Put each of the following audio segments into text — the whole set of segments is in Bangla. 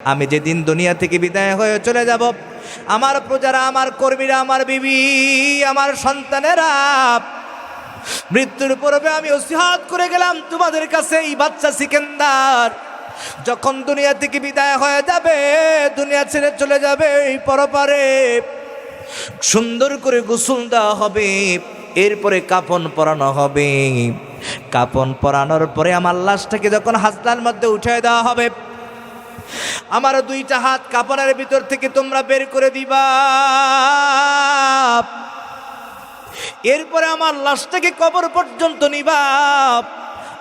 আমি যেদিন দুনিয়া থেকে বিদায় হয়ে চলে যাব, আমার প্রজারা, আমার কর্মীরা, আমার বিবি, আমার সন্তানেরা, মৃত্যুর পূর্বে আমি ওসিহাত করে গেলাম তোমাদের কাছে এই বাচ্চা সিকেন্দার। যখন দুনিয়া থেকে বিদায় হয়ে যাবে, দুনিয়া ছেড়ে চলে যাবে এই পরপারে। সুন্দর করে গোসল দেওয়া হবে, এরপরে কাপন পরানো হবে। কাপন পরানোর পরে আমার লাশটাকে যখন হাসলার মধ্যে উঠে দেওয়া হবে আমার দুইটা হাত কাপড়ের ভিতর থেকে তোমরা বের করে দিবা। এরপরে আমার লাশটাকে কবর পর্যন্ত নিবা।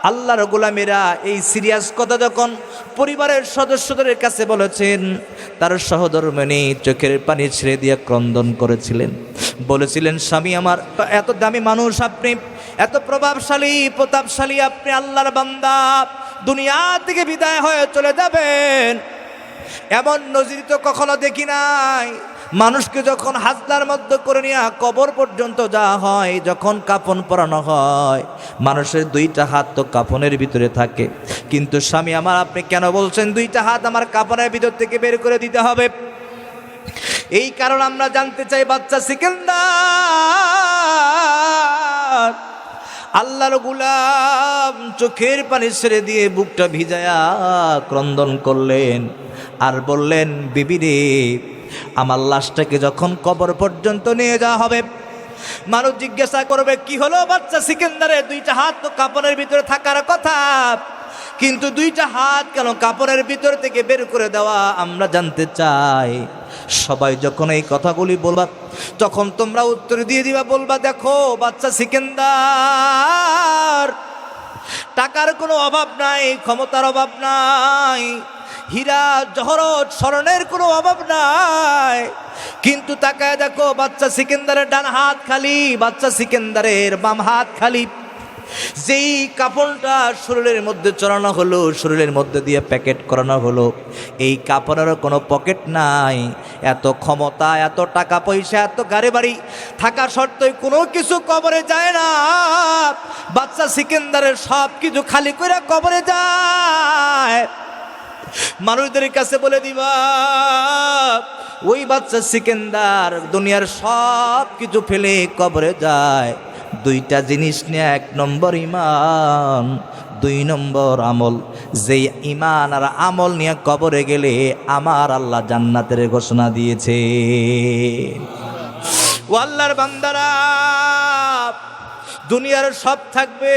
আল্লাহর গোলামেরা এই সিরিয়াস কথা যখন পরিবারের সদস্যদের কাছে বলেছেন, তার সহধর্মিনী চোখের পানি ছেড়ে দিয়ে ক্রন্দন করেছিলেন। বলেছিলেন, স্বামী আমার, এত দামি মানুষ আপনি, এত প্রভাবশালী, প্রতাপশালী আপনি আল্লাহর বান্দা। দুনিয়া থেকে বিদায় হয়ে চলে যাবেন। এমন নজির তো কখনো দেখি নাই। মানুষকে যখন হাজলার মধ্যে করে নিয়ে কবর পর্যন্ত যাওয়া হয়, যখন কাপন পরানো হয়, মানুষের দুইটা হাত তো কাপনের ভিতরে থাকে। কিন্তু স্বামী আমার, আপনি কেন বলছেন দুইটা হাত আমার কাপনের ভিতর থেকে বের করে দিতে হবে? এই কারণ আমরা জানতে চাই বাচ্চা সিকেন্দার। আল্লাহর গুলাম চোখের পানি ছেড়ে দিয়ে বুকটা ভিজায়া ক্রন্দন করলেন আর বললেন, বিবি রে, আমার লাশটাকে যখন কবর পর্যন্ত নিয়ে যাওয়া হবে, মানুষ জিজ্ঞাসা করবে, কি হলো বাচ্চা সিকেন্দারের দুইটা হাত তো কাপড়ের ভিতরে থাকার কথা। কিন্তু দুইটা হাত কেন কাপড়ের ভিতর থেকে বের করে দেওয়া আমরা জানতে চাই। সবাই যখন এই কথাগুলি বলবা, তখন তোমরা উত্তর দিয়ে দিবা, বলবা, দেখো, বাচ্চা সিকেন্দার, টাকার কোনো অভাব নাই, ক্ষমতার অভাব নাই, হীরা, জহরত স্মরণের কোনো অভাব নাই। কিন্তু তাকায় দেখো, বাচ্চা সিকেন্দারের ডান হাত খালি, বাচ্চা সিকেন্দারের বাম হাত খালি। যেই কাপড়টা শরীরের মধ্যে চড়ানো হলো, শরীরের মধ্যে দিয়ে প্যাকেট করানো হলো, এই কাপড়েরও কোনো পকেট নাই। এত ক্ষমতা, এত টাকা পয়সা, এত গাড়ি বাড়ি থাকা সত্ত্বেও কোনো কিছু কবরে যায় না। বাচ্চা সিকেন্দারের সব কিছু খালি করে কবরে যায়। মানুষদের কাছে বলে দিবা, ওই বাচ্চা সিকেন্দার দুনিয়ার সব কিছু ফেলে কবরে যায়। দুইটা জিনিস নিয়ে এক নম্বর ইমান, দুই নম্বর আমল। যেই ইমান আর আমল নিয়ে কবরে গেলে আমার আল্লাহ জান্নাতের ঘোষণা দিয়েছে। ও আল্লাহর বান্দারা, দুনিয়ার সব থাকবে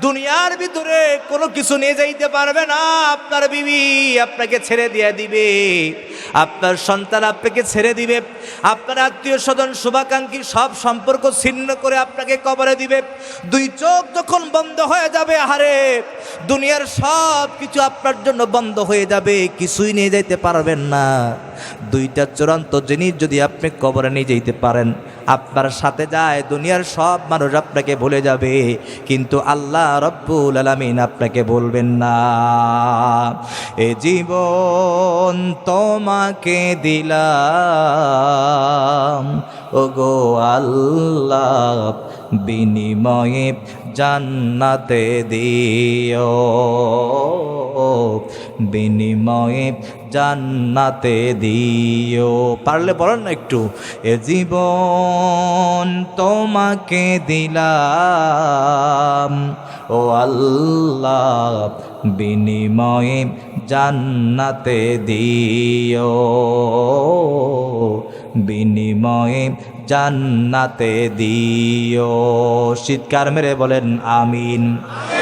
দুনিয়ার ভিতরে কোনো কিছু নিয়ে যাইতে পারবে না। আপনার বিবি আপনাকে ছেড়ে দিয়ে দিবে। আপনার সন্তান আপনাকে ছেড়ে দিবে। আপনার আত্মীয় স্বজন শুভাকাঙ্ক্ষী সব সম্পর্ক ছিন্ন করে আপনাকে কবরে দিবে। দুই চোখ যখন বন্ধ হয়ে যাবে, আহারে, দুনিয়ার সব কিছু আপনার জন্য বন্ধ হয়ে যাবে, কিছুই নিয়ে যাইতে পারবেন না। দুইটা চূড়ান্ত জিনিস যদি আপনি কবরে নিয়ে যেতে পারেন, আপনার সাথে যায়, দুনিয়ার সব মানুষ আপনাকে ভুলে যাবে, কিন্তু আল্লাহ রব্বুল আলমিন আপনাকে বলবেন না। এ জীবন তোমাকে দিলাম ও গো আল্লাহ বিনিময়ে জান্নাতে দিও। বিনিময়ে জান্নাতে দিও। পারলে বলেন না একটু, এ জীবন তোমাকে দিলাম, ও আল্লাহ, বিনিময়ে জান্নাতে দিও। বিনিময়ে জান্নাতে দিও। শীতকার মেরে বলেন আমিন।